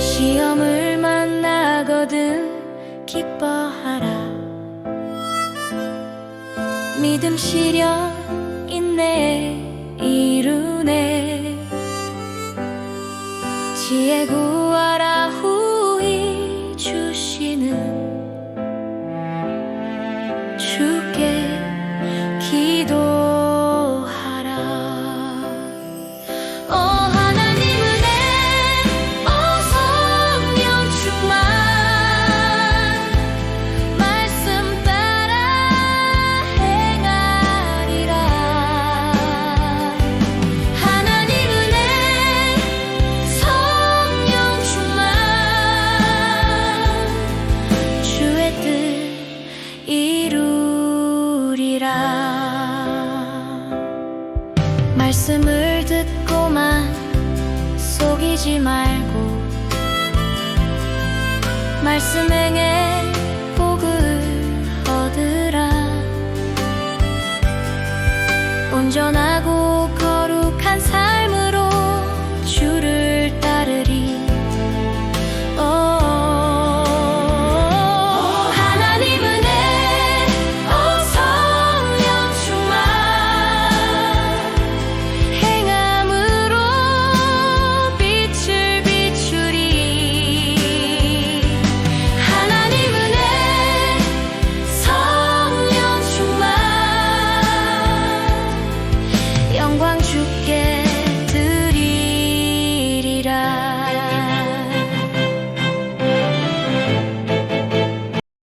시험을 만나거든 기뻐하라. 믿음 시련 인내 이루네. 지혜 구하라 말씀을 듣고만 속이지 말고 말씀 행에 복을 얻으라. 온전한